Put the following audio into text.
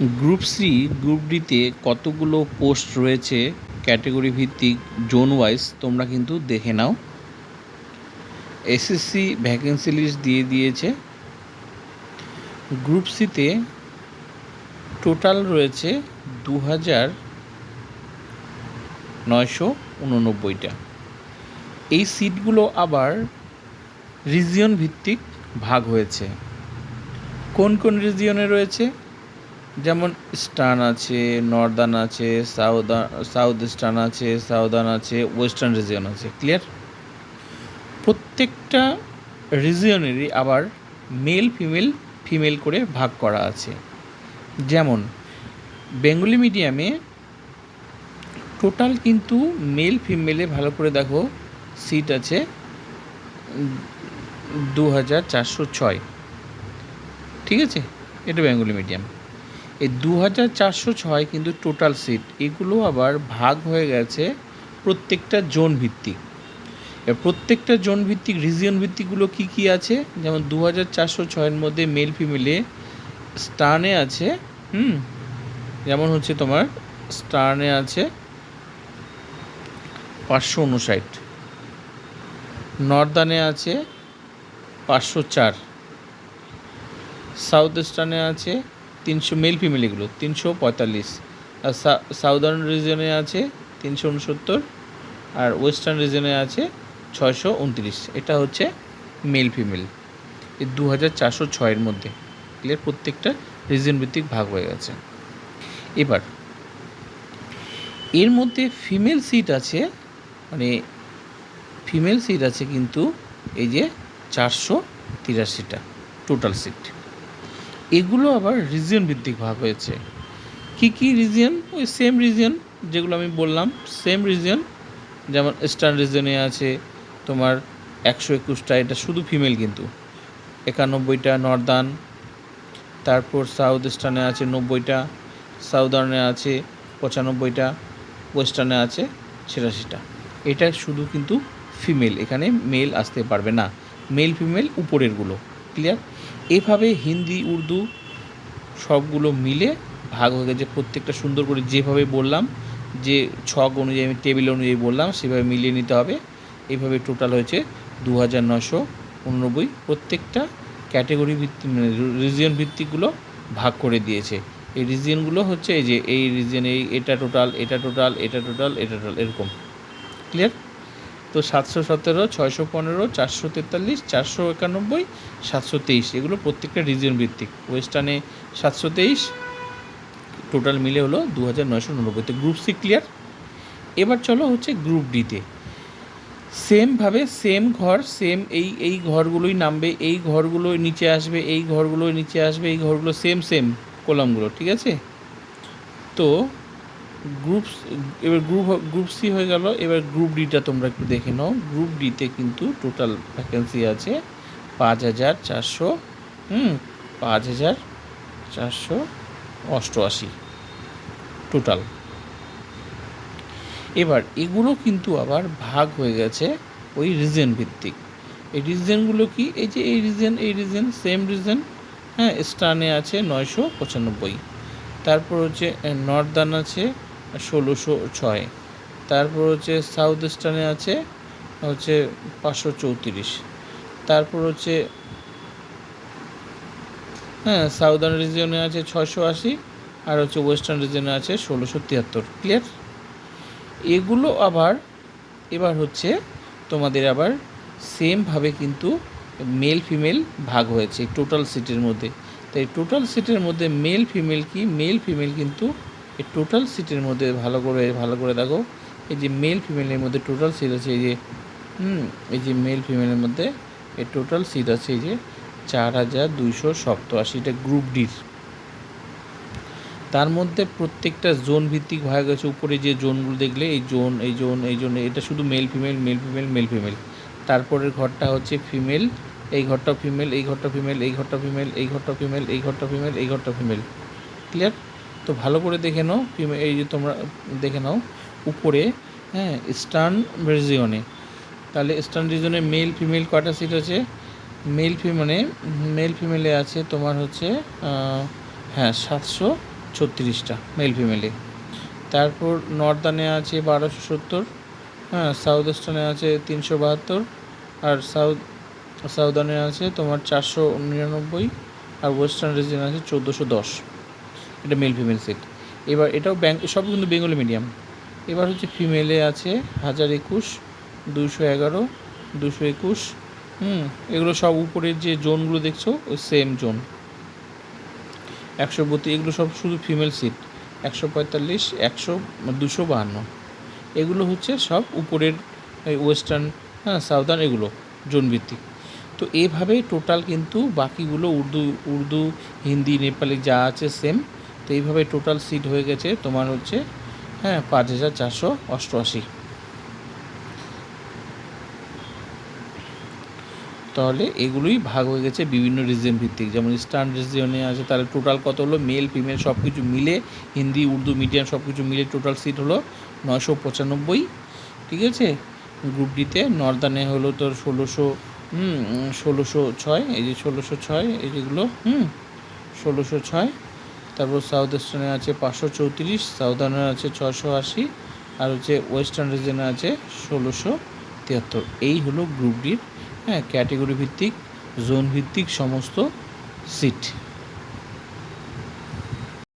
Group C, group ডিতে কতগুলো post রয়েছে ক্যাটেগরি ভিত্তিক, জোন ওয়াইজ তোমরা কিন্তু দেখে নাও। এসএসসি ভ্যাকেন্সি লিস্ট দিয়ে দিয়েছে। গ্রুপ সিতে টোটাল রয়েছে দু হাজার নয়শো উননব্বইটা। এই সিটগুলো আবার রিজিয়ন ভিত্তিক ভাগ হয়েছে। কোন কোন রিজিয়নে রয়েছে? যেমন ইস্টার্ন আছে, নর্দার্ন আছে সাউথ সাউথ ইস্টার্ন আছে, সাউদার্ন আছে, ওয়েস্টার্ন রিজিয়ন আছে ক্লিয়ার প্রত্যেকটা রিজিয়নেরই আবার মেল ফিমেল ফিমেল করে ভাগ করা আছে। যেমন, বেঙ্গলি মিডিয়ামে টোটাল কিন্তু মেল ফিমেলে ভালো করে দেখো সিট আছে দু হাজার চারশো ছয়। ঠিক আছে? এটা বেঙ্গলি মিডিয়াম এই দু হাজার চারশো ছয় কিন্তু টোটাল সিট এগুলো আবার ভাগ হয়ে গেছে প্রত্যেকটা জোন ভিত্তিক। প্রত্যেকটা জোন ভিত্তিক রিজিয়ন ভিত্তিকগুলো কী কী আছে? যেমন দু হাজার চারশো ছয়ের মধ্যে মেল ফিমেলে স্টার্নে আছে, হুম? যেমন হচ্ছে তোমার স্টার্নে আছে পাঁচশো উনষাট নর্দানে আছে পাঁচশো চার। সাউথ ইস্টার্নে আছে তিনশো মেল ফিমেল এগুলো, তিনশো পঁয়তাল্লিশ। আর সাউদার্ন রিজনে আছে তিনশো উনসত্তর, আর ওয়েস্টার্ন রিজনে আছে ছয়শো উনত্রিশ। এটা হচ্ছে মেল ফিমেল এই দু হাজার চারশো ছয়ের মধ্যে। ক্লিয়ার প্রত্যেকটা রিজন ভিত্তিক ভাগ হয়ে গেছে। এবার, এর মধ্যে ফিমেল সিট আছে মানে ফিমেল সিট আছে কিন্তু এই যে চারশো তিরাশিটা টোটাল সিট এগুলো আবার রিজিয়ন ভিত্তিক ভাগ হয়েছে। কী কী রিজিয়ন ওই সেম রিজিয়ন যেগুলো আমি বললাম সেম রিজিয়ন যেমন ইস্টার্ন রিজনে আছে তোমার একশো একুশটা, এটা শুধু ফিমেল কিন্তু। একানব্বইটা নর্দার্ন তারপর সাউথ ইস্টার্নে আছে নব্বইটা সাউদার্নে আছে পঁচানব্বইটা ওয়েস্টার্নে আছে ছিয়াশিটা। এটা শুধু কিন্তু ফিমেল এখানে মেল আসতে পারবে না। মেল ফিমেল উপরেরগুলো ক্লিয়ার এভাবে হিন্দি, উর্দু সবগুলো মিলে ভাগ হয়ে গেছে। প্রত্যেকটা সুন্দর করে যেভাবে বললাম, যে ছক অনুযায়ী, আমি টেবিল অনুযায়ী বললাম, সেভাবে মিলিয়ে নিতে হবে। এভাবে টোটাল হয়েছে দু হাজার নশো উননব্বই। প্রত্যেকটা ক্যাটেগরি ভিত্তিক মানে রিজিয়ন ভিত্তিকগুলো ভাগ করে দিয়েছে। এই রিজিয়নগুলো হচ্ছে এই যে, এই রিজিয়ন এই, এটা টোটাল এটা টোটাল এটা টোটাল এটা টোটাল এরকম। ক্লিয়ার তো সাতশো সতেরো, ছয়শো পনেরো, চারশো তেতাল্লিশ, চারশো একানব্বই, সাতশো তেইশ। এগুলো প্রত্যেকটা রিজিয়ন ভিত্তিক। ওয়েস্টার্নে সাতশো তেইশ টোটাল মিলে হলো দু হাজার নয়শো উননব্বই। তো গ্রুপ সি ক্লিয়ার এবার চলো হচ্ছে গ্রুপ ডিতে সেমভাবে সেম ঘর সেম এই এই ঘরগুলোই নামবে, এই ঘরগুলোই নিচে আসবে, এই ঘরগুলোই নিচে আসবে, এই ঘরগুলো সেম সেম কলামগুলো ঠিক আছে? তো গ্রুপ এবার গ্রুপ গ্রুপ সি হয়ে গেল, এবার গ্রুপ ডিটা তোমরা একটু দেখে নাও। গ্রুপ ডিতে কিন্তু টোটাল ভ্যাকেন্সি আছে পাঁচ হাজার চারশো, হুম, পাঁচ হাজার চারশো অষ্টআশি টোটাল এবার এগুলো কিন্তু আবার ভাগ হয়ে গেছে ওই রিজন ভিত্তিক। এই রিজনগুলো কি? এই যে এই রিজন এই রিজন সেম রিজন হ্যাঁ স্টানে আছে নয়শো পঁচানব্বই। তারপর হচ্ছে নর্দার্ন আছে ষোলোশো ছয়। তারপর হচ্ছে সাউথ ইস্টার্নে আছে, হচ্ছে পাঁচশো চৌত্রিশ। তারপর হচ্ছে হ্যাঁ সাউদার্ন রিজিয়নে আছে ছয়শো আশি আর হচ্ছে ওয়েস্টার্ন রিজিয়নে আছে ষোলোশো তিয়াত্তর। ক্লিয়ার এগুলো আবার, এবার হচ্ছে তোমাদের আবার সেমভাবে কিন্তু মেল ফিমেল ভাগ হয়েছে টোটাল সিটের মধ্যে। তাই টোটাল সিটের মধ্যে মেল ফিমেল কি? মেল ফিমেল কিন্তু এই টোটাল সিটের মধ্যে ভালো করে ভালো করে দেখো। এই যে মেল ফিমেলের মধ্যে টোটাল সিট আছে, এই যে, হুম, এই যে মেল ফিমেলের মধ্যে এই টোটাল সিট আছে, এই যে চার হাজার দুইশো সপ্তআশিটা গ্রুপ ডির তার মধ্যে প্রত্যেকটা জোন ভিত্তিক হয়ে গেছে উপরে যে জোনগুলো দেখলে, এই জোন এই জোন এই জোন এটা শুধু male female male female male female তারপরের ঘরটা হচ্ছে ফিমেল এই ঘরটা ফিমেল এই ঘরটা ফিমেল এই ঘরটা ফিমেল এই ঘরটা ফিমেল এই ঘরটা ফিমেল এই ঘরটা ফিমেল ক্লিয়ার তো ভালো করে দেখে নাও এই যে তোমরা দেখে নাও, উপরে হ্যাঁ ইস্টার্ন রিজিয়নে তাহলে ইস্টার্ন রিজনে মেল ফিমেল কটা সিট আছে? মেল ফিমেলে মেল ফিমেলে আছে তোমার হচ্ছে হ্যাঁ সাতশো ছত্রিশটা মেল ফিমেলে তারপর নর্দার্নে আছে বারোশো সত্তর হ্যাঁ সাউথ ওয়েস্টার্নে আছে তিনশো বাহাত্তর, আর সাউথ সাউদার্নে আছে তোমার চারশো নিরানব্বই আর ওয়েস্টার্ন রিজনে আছে চোদ্দোশো দশ। এটা মেল ফিমেল সেট এবার এটাও ব্যাঙ্ক সব কিন্তু বেঙ্গলি মিডিয়াম এবার হচ্ছে ফিমেলে আছে হাজার একুশ দুশো এগারো দুশো একুশ, হুম, এগুলো সব উপরের যে জোনগুলো দেখছ, ওই সেম জোন একশো বত্রিশ, এগুলো সব শুধু ফিমেল সিট একশো পঁয়তাল্লিশ, একশো দুশো বাহান্ন। এগুলো হচ্ছে সব উপরের ওয়েস্টার্ন হ্যাঁ সাউদার্ন এগুলো জোন ভিত্তিক। তো এভাবেই টোটাল কিন্তু বাকিগুলো উর্দু উর্দু, হিন্দি, নেপালি যা আছে সেম তো এইভাবে টোটাল সিট হয়ে গেছে, তোমার হচ্ছে হ্যাঁ পাঁচ হাজার চারশো অষ্টআশি। তাহলে এগুলোই ভাগ হয়ে গেছে বিভিন্ন রিজন ভিত্তিক। যেমন ইস্টার্ন রিজিয়নে আছে, তাহলে টোটাল কত হলো? মেল ফিমেল সব কিছু মিলে, হিন্দি, উর্দু মিডিয়াম সব কিছু মিলে টোটাল সিট হলো নশো পঁচানব্বই। ঠিক আছে? গ্রুপ ডিতে নর্দার্নে হলো তোর ষোলোশো ষোলোশো ছয়, এই যে ষোলোশো ছয়, এই যেগুলো, হুম, ষোলোশো ছয়। তারপর সাউথ ইস্টার্নে আছে পাঁচশো চৌত্রিশ সাউদার্নে আছে ছশো আশি, আর হচ্ছে ওয়েস্টার্ন রিজনে আছে ষোলোশো তিয়াত্তর। এই হলো গ্রুপ ডির হ্যাঁ ক্যাটেগরি ভিত্তিক জোন ভিত্তিক সমস্ত সিট